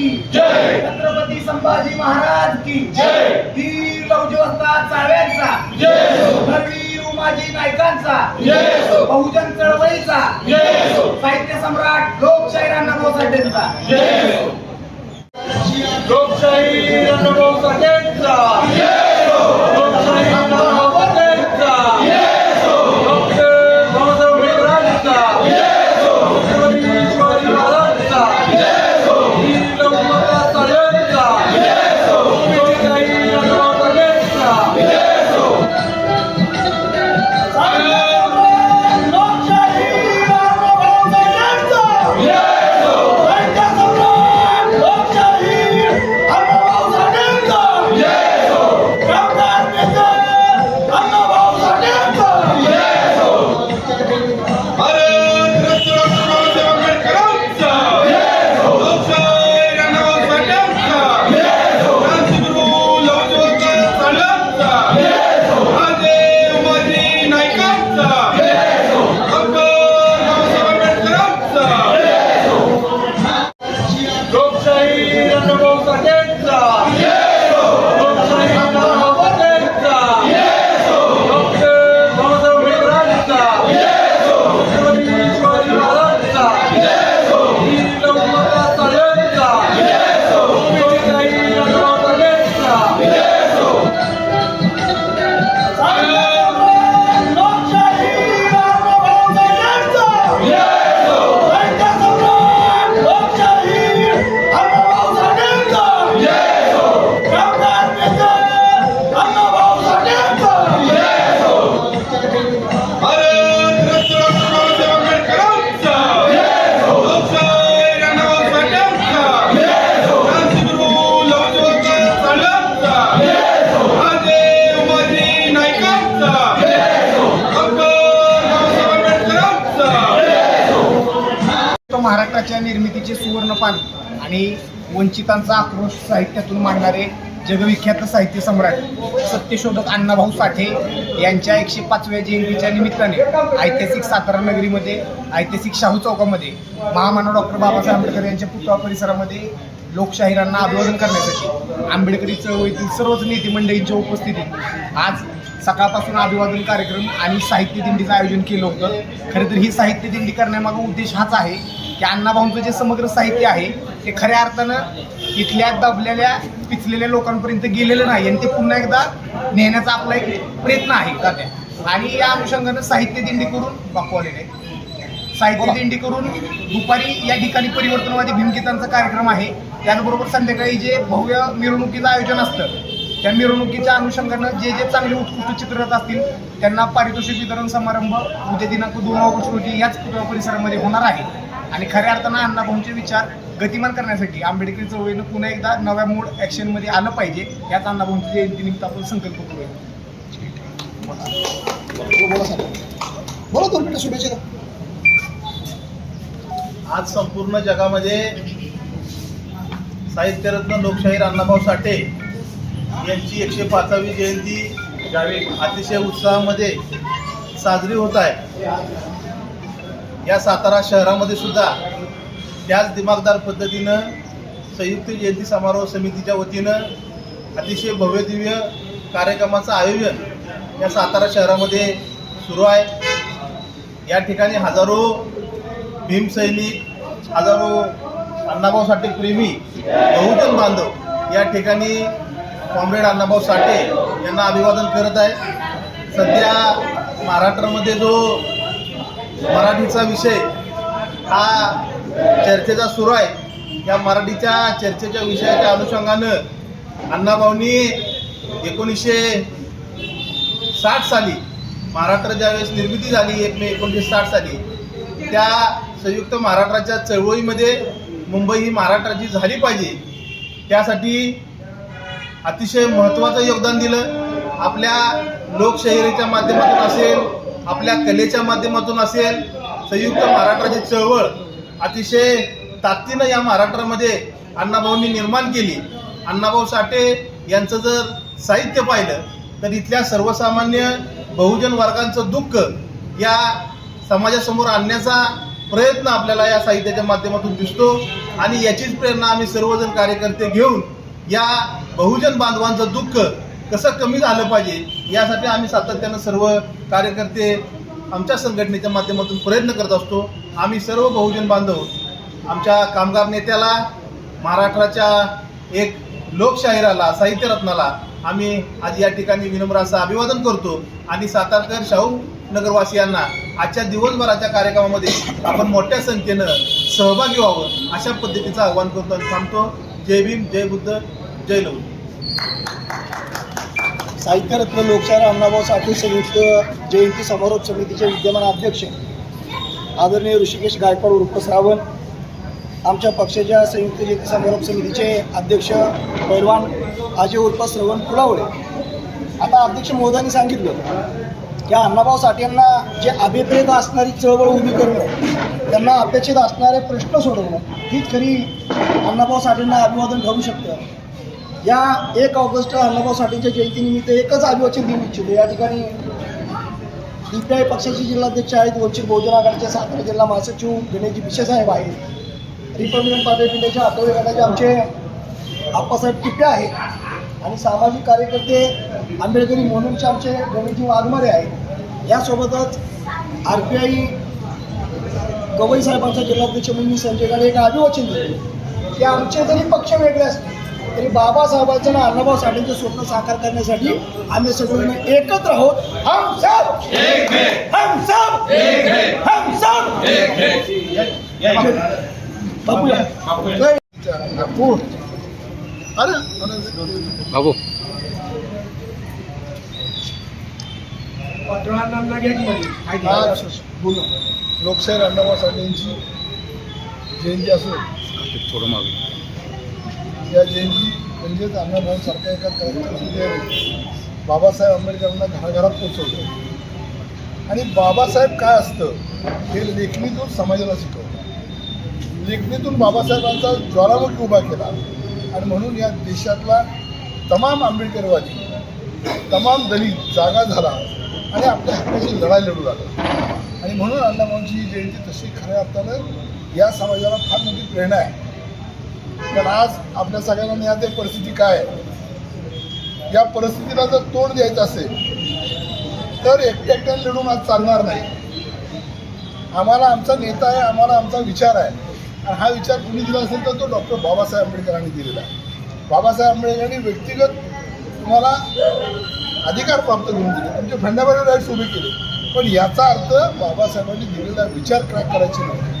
की जय. छत्रपती संभाजी महाराज की जय. वीर लवजीवस्ता चाळ्यांचा जय. उमाजी नायकांचा जय. बहुजन चळवळीचा. जय. साहित्य सम्राट लोकशाहीर अण्णाभाऊ साठेंचा. जय. लोकशाही अनुभव साठेंचा. लोकशाही आणि वंचितांचा आक्रोश साहित्यातून मांडणारे जगविख्यात साहित्य सम्राट सत्यशोधक अण्णाभाऊ साठे यांच्या एकशे पाचव्या जयंतीच्या निमित्ताने ऐतिहासिक सातारा नगरीमध्ये ऐतिहासिक शाहू चौकामध्ये महामानव डॉक्टर बाबासाहेब आंबेडकर यांच्या पुतळा परिसरामध्ये लोकशाहिरांना अभिवादन करण्यासाठी आंबेडकरी चळवळीतील सर्वच नेते मंडळींच्या उपस्थितीत आज सकाळपासून अभिवादन कार्यक्रम आणि साहित्य दिंडीचं आयोजन केलं होतं. खरं तर ही साहित्य दिंडी करण्यामागं उद्देश हाच आहे की अण्णाभाऊंचं जे समग्र साहित्य आहे ते खऱ्या अर्थानं इथल्या दबलेल्या पिचलेल्या लोकांपर्यंत गेलेलं नाही. आणि ते पुन्हा एकदा नेण्याचा आपला एक प्रयत्न आहे का त्या आणि या अनुषंगानं साहित्य दिंडी करून आहेत. साहित्य दिंडी करून दुपारी या ठिकाणी परिवर्तनवादी भीमगीतांचा कार्यक्रम आहे. त्याचबरोबर संध्याकाळी जे भव्य मिरवणुकीचं आयोजन असतं त्या मिरवणुकीच्या अनुषंगानं जे जे चांगले उत्कृष्ट चित्ररथ असतील त्यांना पारितोषिक वितरण समारंभ उद्या दिनांक दोन ऑगस्ट रोजी याच परिसरामध्ये होणार आहे. आणि खऱ्या अर्थानं अण्णाभाऊंचे विचार गतिमान करण्यासाठी आंबेडकरी चळवळीनं पुन्हा एकदा नव्या मूड ॲक्शनमध्ये आलं पाहिजे याच अण्णाभाऊंच्या जयंतीनिमित्त आपण संकल्प करूया. आज संपूर्ण जगामध्ये साहित्यरत्न लोकशाहीर अण्णाभाऊ साठे यांची एकशे पाचावी जयंती अतिशय उत्साहामध्ये साजरी होत आहे या सातारा शहरामध्ये सुद्धा त्याच दिमागदार पद्धतीनं संयुक्त जयंती समारोह समितीच्या वतीनं अतिशय भव्यदिव्य कार्यक्रमाचं आयोजन या सातारा शहरामध्ये सुरू आहे. या ठिकाणी हजारो भीमसैनिक हजारो अण्णाभाऊ साठे प्रेमी बहुजन बांधव या ठिकाणी कॉम्रेड अण्णाभाऊ साठे यांना अभिवादन करत आहे सध्या महाराष्ट्रामध्ये जो मराठीचा विषय हा चर्चेचा सुरू आहे. या मराठीच्या चर्चेच्या विषयाच्या अनुषंगानं अण्णाभाऊंनी एकोणीसशे साठ साली महाराष्ट्र ज्यावेळेस निर्मिती झाली एक मे एकोणीसशे साठ साली त्या संयुक्त महाराष्ट्राच्या चळवळीमध्ये मुंबई ही महाराष्ट्राची झाली पाहिजे. त्यासाठी अतिशय महत्त्वाचं योगदान दिलं. आपल्या लोकशाहीच्या माध्यमातून असेल आपल्या कलेच्या माध्यमातून असेल संयुक्त महाराष्ट्राची चळवळ अतिशय ताकदीनं या महाराष्ट्रामध्ये अण्णाभाऊंनी निर्माण केली. अण्णाभाऊ साठे यांचं जर साहित्य पाहिलं तर इथल्या सर्वसामान्य बहुजन वर्गांचं दुःख या समाजासमोर आणण्याचा प्रयत्न आपल्याला या साहित्याच्या माध्यमातून दिसतो. आणि याचीच प्रेरणा आम्ही सर्वजण कार्यकर्ते घेऊन या बहुजन बांधवांचं दुःख कसं कमी झालं पाहिजे यासाठी आम्ही सातत्यानं सर्व कार्यकर्ते आमच्या संघटनेच्या माध्यमातून प्रयत्न करत असतो. आम्ही सर्व बहुजन बांधव आमच्या कामगार नेत्याला महाराष्ट्राच्या एक लोकशाहिराला साहित्यरत्नाला आम्ही आज या ठिकाणी विनम्र असं अभिवादन करतो. आणि सातारकर शाहू नगरवासियांना आजच्या दिवसभराच्या कार्यक्रमामध्ये आपण मोठ्या संख्येनं सहभागी व्हावं अशा पद्धतीचं आवाहन करतो आणि थांबतो. जय भीम जय बुद्ध जय लव साहित्यरत्न लोकशाहीर अण्णाभाऊ साठे संयुक्त जयंती समारोप समितीचे विद्यमान अध्यक्ष आदरणीय ऋषिकेश गायकवाड उर्फ श्रावण आमच्या पक्षाच्या संयुक्त जयंती समारोप समितीचे अध्यक्ष पैलवान अजय उर्फ श्रवण फुलावळे आता अध्यक्ष महोदयांनी सांगितलं या अण्णाभाऊ साठे यांना जे अभिप्रेत असणारी चळवळ उभी करणं त्यांना अपेक्षित असणारे प्रश्न सोडवणं हीच खरी अण्णाभाऊ साठेंना अभिवादन ठरू शकतं. या एक ऑगस्ट अण्णाभाऊ साठेंच्या जयंतीनिमित्त एकच अभिवाचन देऊ इच्छितो. या ठिकाणी डी पी आय पक्षाचे जिल्हाध्यक्ष आहेत वंचित बहुजन आघाडीचे सातारा जिल्हा महासचिव गणेशजी बिशेसाहेब आहेत. रिपब्लिकन पार्टी ऑफ इंडियाचे आठवले गटाचे आमचे आप्पासाहेब टिपे आहेत. आणि सामाजिक कार्यकर्ते आंबेडकरी मोहनचे आमचे गणेशजी वाघमारे आहेत. यासोबतच आर पी आय गवई साहेबांचा जिल्हाध्यक्ष म्हणून मी संजय गाडे एक अभिवाचन देतो की आमचे जरी पक्ष वेगळे असतील तरी बाबासाहेबांचं आणि अण्णाभाऊ साठेंचे स्वप्न साकार करण्यासाठी आम्ही सगळेजण एकत्र आहोत. हम सब! हम सब! हम सब! बापूया नागपूर अरे बाबू. आज बोलू लोकशाहीर अण्णाभाऊ साठे यांची जयंती असो थोडं मागे. या जयंती म्हणजेच अण्णाभाऊसारख्या एका कार्यक्रमामध्ये बाबासाहेब आंबेडकरांना घराघरात पोचवलं आणि बाबासाहेब काय असतं हे लेखणीतून समाजाला शिकवलं लेखणीतून बाबासाहेबांचा ज्वालामुखी उभा केला. आणि म्हणून या देशातला तमाम आंबेडकरवादी तमाम दलित जागा झाला आणि आपल्या हक्काची लढाई लढू लागला. आणि म्हणून अण्णाभाऊंची ही जयंती तशी खऱ्या अर्थानं या समाजाला फार मोठी प्रेरणा आहे. पण आज आपल्या सगळ्यांना ज्ञात आहे परिस्थिती काय आहे? या परिस्थितीला जर तोंड द्यायचं असेल तर एकट्या एकट्याने लढून आज चालणार नाही. आम्हाला आमचा नेता आहे आम्हाला आमचा विचार आहे. आणि हा विचार कुणी दिला असेल तर तो डॉक्टर बाबासाहेब आंबेडकरांनी दिलेला आहे. बाबासाहेब आंबेडकरांनी व्यक्तिगत तुम्हाला अधिकार प्राप्त करून दिले. म्हणजे फंडामेंटल राईट्स उभे केले. पण याचा अर्थ बाबासाहेबांनी दिलेला विचार क्रॅक करायचे नव्हते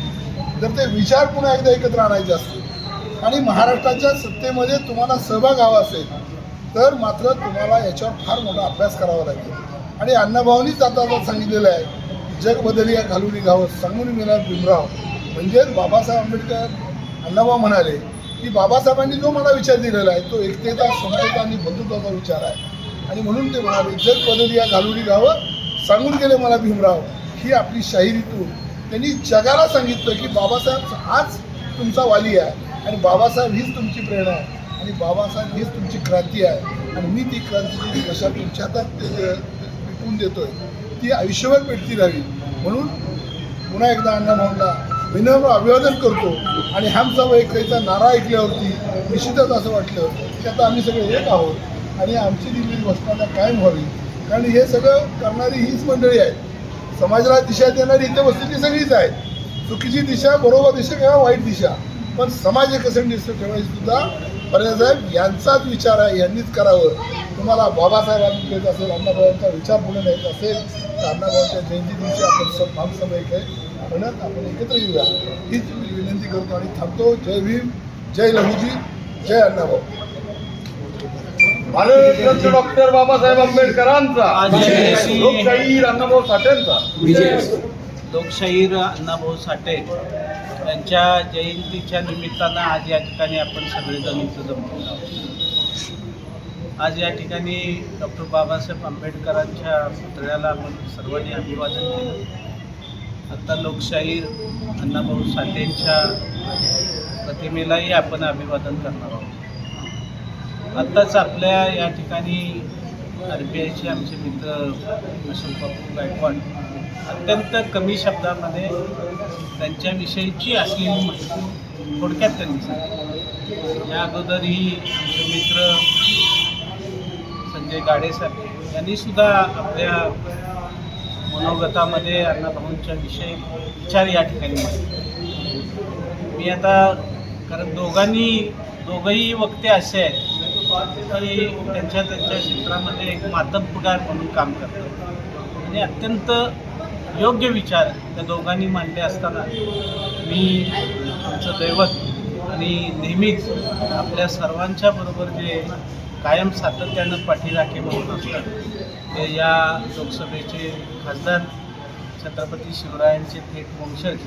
जर ते विचार पुन्हा एकदा एकत्र आणायचे असतील आणि महाराष्ट्राच्या सत्तेमध्ये तुम्हाला सहभाग हवा असेल तर मात्र तुम्हाला याच्यावर फार मोठा अभ्यास करावा लागेल. आणि अण्णाभाऊनीच आता आता सांगितलेलं आहे जग बदलिया घालून गावं सांगून मिळणार भीमराव म्हणजेच बाबासाहेब आंबेडकर अण्णाभाऊ म्हणाले की बाबासाहेबांनी जो मला विचार दिलेला आहे तो एकतेचा समतेचा आणि बंधुत्वाचा विचार आहे. आणि म्हणून ते म्हणाले जग बदलिया घालून घालुरी गावं सांगून गेले मला भीमराव. ही आपली शाहिरीतून त्यांनी जगाला सांगितलं की बाबासाहेब हाच तुमचा वाली आहे. आणि बाबासाहेब हीच तुमची प्रेरणा आहे. आणि बाबासाहेब हीच तुमची क्रांती आहे. आणि मी ती क्रांतीची कशा तुमच्या हातात ते- देतो देतोय ती आयुष्यभर पेटती राहावी म्हणून पुन्हा एकदा अण्णा भाऊंना विनम्र अभिवादन करतो. आणि हम एक त्याचा नारा ऐकल्यावरती निश्चितच असं वाटलं की आता आम्ही सगळे एक आहोत. आणि आमची दिलेली घोषणा कायम व्हावी. कारण हे सगळं करणारी हीच मंडळी आहे समाजाला दिशा देणारी इथे बसलेली सगळीच आहे चुकीची दिशा बरोबर दिशा किंवा वाईट दिशा. पण समाज दिसतं ठेवायची सुद्धा साहेब यांचाच विचार आहे यांनीच करावं. तुम्हाला बाबासाहेबांनी देत असेल अण्णाभाऊंचा विचार पुढे न्यायचा असेल तर अण्णाभाऊंच्या जयंती दिवशी आपण सब भाग एक आहे म्हणत आपण एकत्र येऊया. हीच मी विनंती करतो आणि थांबतो. जय भीम जय लहुजी जय अण्णाभाऊ. भारतरत्न डॉक्टर बाबासाहेब आंबेडकरांचा. लोकशाहीर अण्णाभाऊ साठेंचा. लोकशाहीर अण्णाभाऊ साठे. त्यांच्या जयंतीच्या निमित्तानं आज या ठिकाणी आपण सगळेजण इथं जमलो आहोत. आज या ठिकाणी डॉक्टर बाबासाहेब आंबेडकरांच्या पुतळ्याला आपण सर्वांनी अभिवादन केलं आत्ता लोकशाहीर अण्णाभाऊ साठेंच्या प्रतिमेलाही आपण अभिवादन करणार आहोत आत्ताच आपल्या या ठिकाणी आर बी आयचे आमचे मित्र अशोक गायकवाड अत्यंत कमी शब्दामध्ये त्यांच्याविषयीची असलेली माहिती थोडक्यात त्यांनी सांगितली. या अगोदरही आमचे मित्र संजय गाडेसाहेब यांनी सुद्धा आपल्या मनोगतामध्ये अण्णाभाऊंच्या विषयी विचार या ठिकाणी मांडले. मी आता कारण दोघांनी दोघंही वक्ते असे आहेत की त्यांच्या त्यांच्या क्षेत्रामध्ये एक मातब्बगार म्हणून काम करतात आणि अत्यंत योग्य विचार त्या दोघांनी मांडले असताना मी आमचं दैवत आणि नेहमीच आपल्या सर्वांच्या बरोबर जे कायम सातत्यानं पाठीराखे म्हणून असतात ते या लोकसभेचे खासदार छत्रपती शिवरायांचे थेट वंशज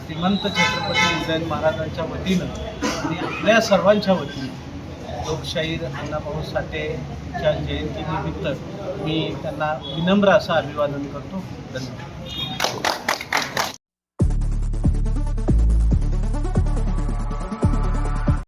श्रीमंत छत्रपती उदयन महाराजांच्या वतीनं आणि आपल्या सर्वांच्या वतीनं लोकशाहीर अण्णाभाऊ साठेच्या जयंतीनिमित्त मी त्यांना विनम्र असं अभिवादन करतो. धन्यवाद.